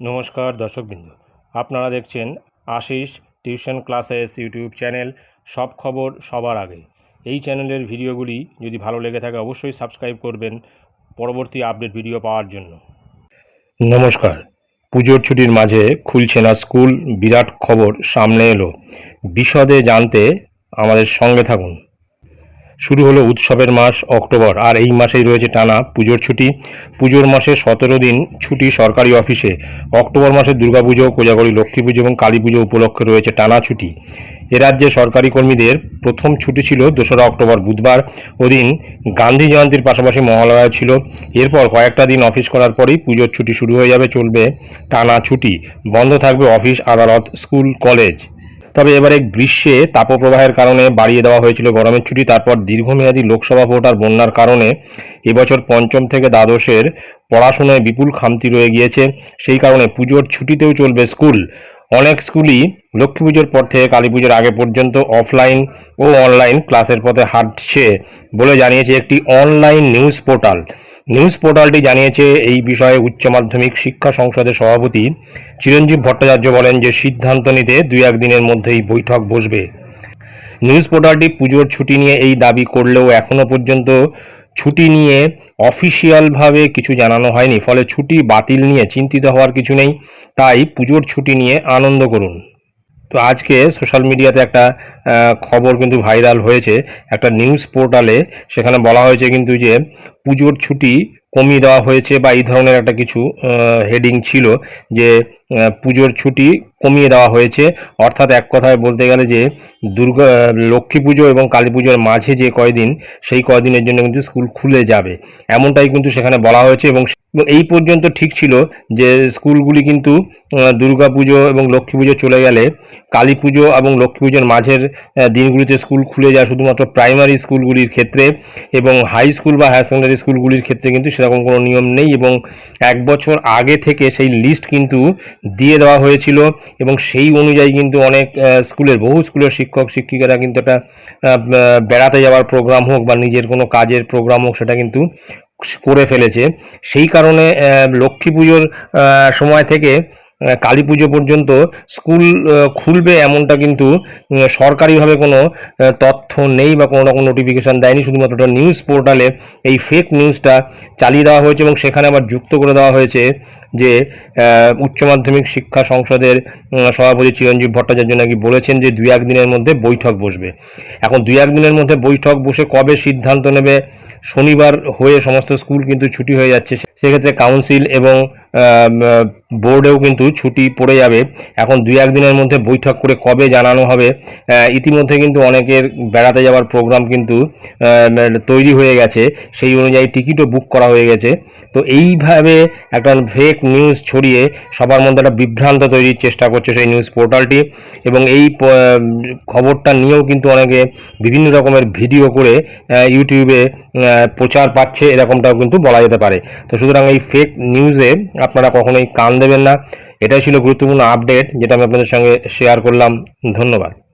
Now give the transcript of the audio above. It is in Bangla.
নমস্কার দর্শকবৃন্দ। আপনারা দেখছেন Ashis tuition classes YouTube channel সব খবর সবার আগে। এই চ্যানেলের ভিডিওগুলি যদি ভালো লেগে থাকে অবশ্যই সাবস্ক্রাইব করবেন পরবর্তী আপডেট ভিডিও পাওয়ার জন্য। নমস্কার। পুজোর ছুটির মাঝে খুলছে না স্কুল, বিরাট খবর সামনে এলো। বিশদে জানতে আমাদের সঙ্গে থাকুন। শুরু হলো উৎসবের মাস অক্টোবর, আর এই মাসেই রয়েছে টানা পুজোর ছুটি। পুজোর মাসে সতেরো দিন ছুটি সরকারি অফিসে। অক্টোবর মাসে দুর্গাপুজো, কোজাগরী লক্ষ্মী পুজো এবং কালী পুজো উপলক্ষে রয়েছে টানা ছুটি। এ রাজ্যে সরকারি কর্মীদের প্রথম ছুটি ছিল দোসরা অক্টোবর বুধবার। ওদিন গান্ধী জয়ন্তীর পাশাপাশি মহালয়া ছিল। এরপর কয়েকটা দিন অফিস করার পরেই পুজোর ছুটি শুরু হয়ে যাবে, চলবে টানা ছুটি। বন্ধ থাকবে অফিস, আদালত, স্কুল, কলেজ। তবে এবারে গ্রীষ্মে তাপপ্রবাহের কারণে বাড়িয়ে দেওয়া হয়েছিল গরমের ছুটি। তারপর দীর্ঘমেয়াদী লোকসভা ভোট আর বন্যার কারণে এবছর পঞ্চম থেকে দ্বাদশের পড়াশোনায় বিপুল খামতি রয়ে গিয়েছে। সেই কারণে পুজোর ছুটিতেও চলবে স্কুল। অনেক স্কুলই লক্ষ্মী পুজোর পর থেকে কালী পুজোর আগে পর্যন্ত অফলাইন ও অনলাইন ক্লাসের পথে হাঁটছে বলে জানিয়েছে একটি অনলাইন নিউজ পোর্টাল। নিউজ পোর্টালটি জানিয়েছে, এই বিষয়ে উচ্চ মাধ্যমিক শিক্ষা সংসদের সভাপতি চিরঞ্জীব ভট্টাচার্য বলেন যে সিদ্ধান্ত নিতে দুই একদিনের মধ্যেই বৈঠক বসবে। নিউজ পোর্টালটি পুজোর ছুটি নিয়ে এই দাবি করলেও এখনও পর্যন্ত ছুটি নিয়ে অফিসিয়ালভাবে কিছু জানানো হয়নি, ফলে ছুটি বাতিল নিয়ে চিন্তিত হওয়ার কিছু নেই। তাই পুজোর ছুটি নিয়ে আনন্দ করুন। তো আজকে সোশ্যাল মিডিয়াতে একটা খবর কিন্তু ভাইরাল হয়েছে। একটা নিউজ পোর্টালে সেখানে বলা হয়েছে কিন্তু যে পুজোর ছুটি কমিয়ে দেওয়া হয়েছে বা এই ধরনের একটা কিছু হেডিং ছিল যে পুজোর ছুটি কমিয়ে দেওয়া হয়েছে। অর্থাৎ এক কথায় বলতে গেলে যে, দুর্গা, লক্ষ্মী পুজো এবং কালী পুজোর মাঝে যে কয়দিন, সেই কয়দিনের জন্য কিন্তু স্কুল খুলে যাবে। এমনটাই কিন্তু সেখানে বলা হয়েছে এবং এই পর্যন্ত ঠিক ছিল যে, স্কুলগুলি কিন্তু দুর্গা পুজো এবং লক্ষ্মী পুজো চলে গেলে কালী পুজো এবং লক্ষ্মী পুজোর মাঝের দিনগুলিতে স্কুল খুলে যায় শুধুমাত্র প্রাইমারি স্কুলগুলির ক্ষেত্রে এবং হাই স্কুল বা হায়ার সেকেন্ডারি স্কুলগুলির ক্ষেত্রে কিন্তু সেরকম কোনো নিয়ম নেই এবং এক বছর আগে থেকে সেই লিস্ট কিন্তু দিয়ে দেওয়া হয়েছিল এবং সেই অনুযায়ী কিন্তু অনেক স্কুলের বহু স্কুলের শিক্ষক, শিক্ষিকারা কিন্তু একটা বেড়াতে যাওয়ার প্রোগ্রাম হোক বা নিজের কোনো কাজের প্রোগ্রাম হোক সেটা কিন্তু করে ফেলেছে। সেই কারণে লক্ষ্মী পুজোর সময় থেকে কালী পুজো পর্যন্ত স্কুল খুলবে এমনটা কিন্তু সরকারিভাবে কোনো তথ্য নেই বা কোনো রকম নোটিফিকেশান দেয়নি। শুধুমাত্র একটা নিউজ পোর্টালে এই ফেক নিউজটা চালিয়ে দেওয়া হয়েছে এবং সেখানে আবার যুক্ত করে দেওয়া হয়েছে যে উচ্চ মাধ্যমিক শিক্ষা সংসদের সভাপতি চিরঞ্জীব ভট্টাচার্য নাকি বলেছেন যে দুই একদিনের মধ্যে বৈঠক বসবে। এখন দুই একদিনের মধ্যে বৈঠক বসে কবে সিদ্ধান্ত নেবে? শনিবার হয়ে সমস্ত স্কুল কিন্তু ছুটি হয়ে যাচ্ছে। সেক্ষেত্রে কাউন্সিল এবং বোর্ডেও কিন্তু ছুটি পড়ে যাবে। এখন দুই একদিনের মধ্যে বৈঠক করে কবে জানানো হবে ইতিমধ্যে কিন্তু অনেকের বেড়াতে যাওয়ার প্রোগ্রাম কিন্তু তৈরি হয়ে গেছে। সেই অনুযায়ী টিকিটও বুক করা হয়ে গেছে। তো এইভাবে একটা ফেক নিউজ ছড়িয়ে সবার মধ্যে একটা বিভ্রান্ত তৈরির চেষ্টা করছে সেই নিউজ পোর্টালটি এবং এই খবরটা নিয়েও কিন্তু অনেকে বিভিন্ন রকমের ভিডিও করে ইউটিউবে প্রচার পাচ্ছে, এরকমটাও কিন্তু বলা যেতে পারে। তো সুতরাং এই ফেক নিউজে আপনারা কখনোই কান দেবেন না। এটাই ছিল গুরুত্বপূর্ণ আপডেট যেটা আমি আপনাদের সঙ্গে শেয়ার করলাম। ধন্যবাদ।